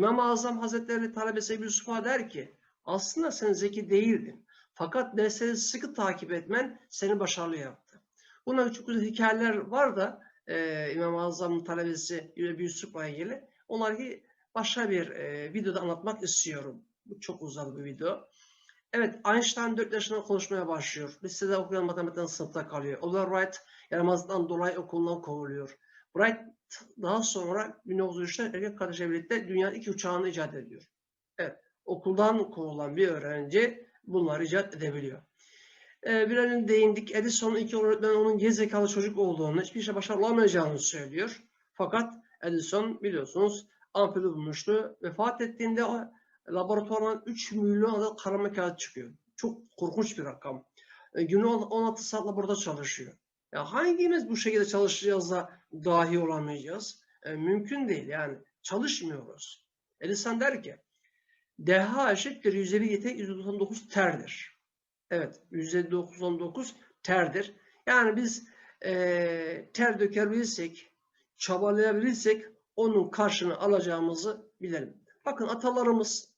İmam-ı Azam Hazretleri talebesi Ebu Yusuf'a der ki aslında sen zeki değildin. Fakat dersleri sıkı takip etmen seni başarılı yaptı. Buna çok güzel hikayeler var da e, İmam-ı Azam'ın talebesi Ebu Yusuf'la ilgili. Onları başka bir e, videoda anlatmak istiyorum. Bu çok uzadı bu video. Evet, Einstein 4 yaşında konuşmaya başlıyor. Lisede okuyan matematikten sınıfta kalıyor. Oliver Wright yaramazlıktan dolayı okuldan kovuluyor. Wright daha sonra 1903'te erkek kardeşiyle birlikte dünyanın ilk uçağını icat ediyor. Evet, okuldan kovulan bir öğrenci bunları icat edebiliyor. Ee, bir önce değindik. Edison'un iki öğretmen onun gerizekalı çocuk olduğunu, hiçbir şey başarılamayacağını söylüyor. Fakat Edison biliyorsunuz ampulü bulmuştu. Vefat ettiğinde o laboratuvardan 3 milyon adet karama kağıt çıkıyor. Çok korkunç bir rakam. E, günü 16 saat laboratuvarda çalışıyor. Ya hangimiz bu şekilde çalışacağız da dahi olamayacağız? E, mümkün değil yani. Çalışmıyoruz. Edison der ki DH eşittir 150 yetenek 199 terdir. Evet 199 terdir. Yani biz e, ter dökebilirsek, çabalayabilirsek onun karşını alacağımızı bilelim. Bakın atalarımız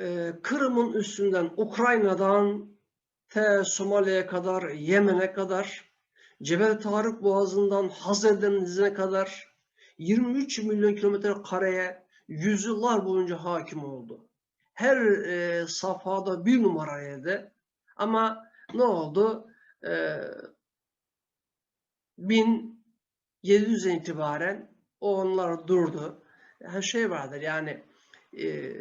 e, Kırım'ın üstünden Ukrayna'dan te Somali'ye kadar, Yemen'e kadar, Cebel Tarık Boğazı'ndan Hazar Denizi'ne kadar 23 milyon kilometre kareye yüzyıllar boyunca hakim oldu. Her e, safhada bir numaraydı. Ama ne oldu? E, 1700'den itibaren onlar durdu. Her şey vardır yani e,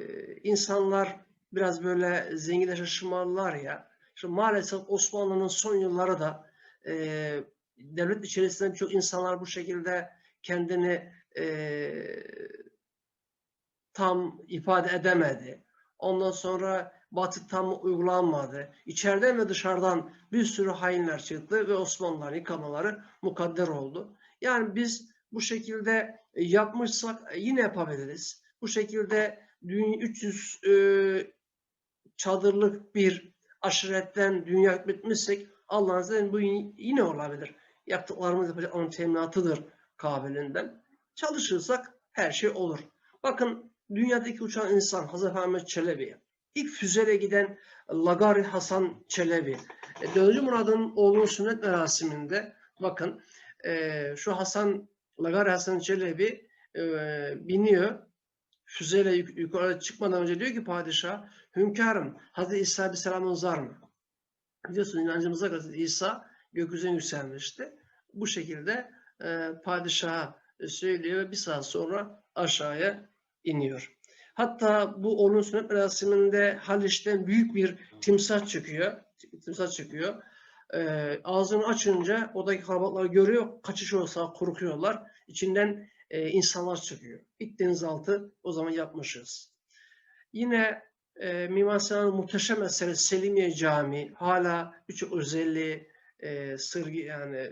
insanlar biraz böyle zenginleşe şımarlar ya. Şimdi maalesef Osmanlı'nın son yılları da e, devlet içerisinden çok insanlar bu şekilde kendini e, tam ifade edemedi. Ondan sonra Batı tam uygulanmadı. İçeriden ve dışarıdan bir sürü hainler çıktı ve Osmanlıların yıkamaları mukadder oldu. Yani biz bu şekilde yapmışsak yine yapabiliriz. Bu şekilde 300 e, çadırlık bir aşiretten dünya hükmetmişsek Allah'ın izniyle bu yine olabilir. Yaptıklarımız yapacak onun teminatıdır kabilinden. Çalışırsak her şey olur. Bakın dünyadaki uçan insan Hazreti Ahmet Çelebi, ilk füzeyle giden Lagari Hasan Çelebi, e, Dördüncü Murad'ın oğlunun sünnet merasiminde bakın e, şu Hasan Lagari Hasan Çelebi e, biniyor füzeyle yuk yukarı çıkmadan önce diyor ki padişah hünkârım Hazreti İsa Aleyhisselam'ın var mı? Biliyorsun inancımıza göre İsa gökyüzüne yükselmişti. Bu şekilde e, padişaha söylüyor ve bir saat sonra aşağıya iniyor. Hatta bu onun sünnet merasiminde Haliç'ten büyük bir timsah çıkıyor. Timsah çıkıyor. E, ağzını açınca oradaki kalabalıkları görüyor. Kaçış olsa korkuyorlar. İçinden e, insanlar çıkıyor. İlk denizaltı o zaman yapmışız. Yine e, Mimar Sinan'ın muhteşem eseri Selimiye Camii hala birçok özelliği e, sır yani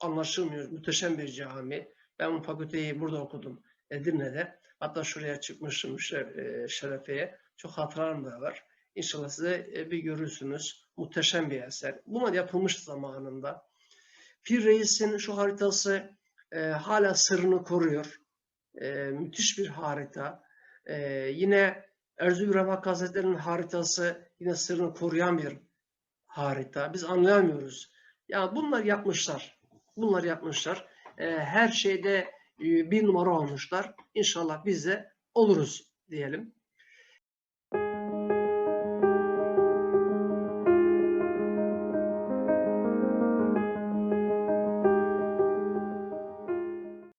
anlaşılmıyor. Muhteşem bir cami. Ben bu fakülteyi burada okudum. Edirne'de. Hatta şuraya çıkmışım e, Şerefe'ye. Çok hatıram da var. İnşallah size e, bir görürsünüz. Muhteşem bir eser. Bunlar yapılmış zamanında. Pir Reis'in şu haritası e, hala sırrını koruyor. E, müthiş bir harita. E, yine Erzurum Hakkı Hazretleri'nin haritası yine sırrını koruyan bir harita. Biz anlayamıyoruz. Ya bunlar yapmışlar. Bunlar yapmışlar. E, her şeyde e, bir numara olmuşlar. İnşallah biz de oluruz diyelim.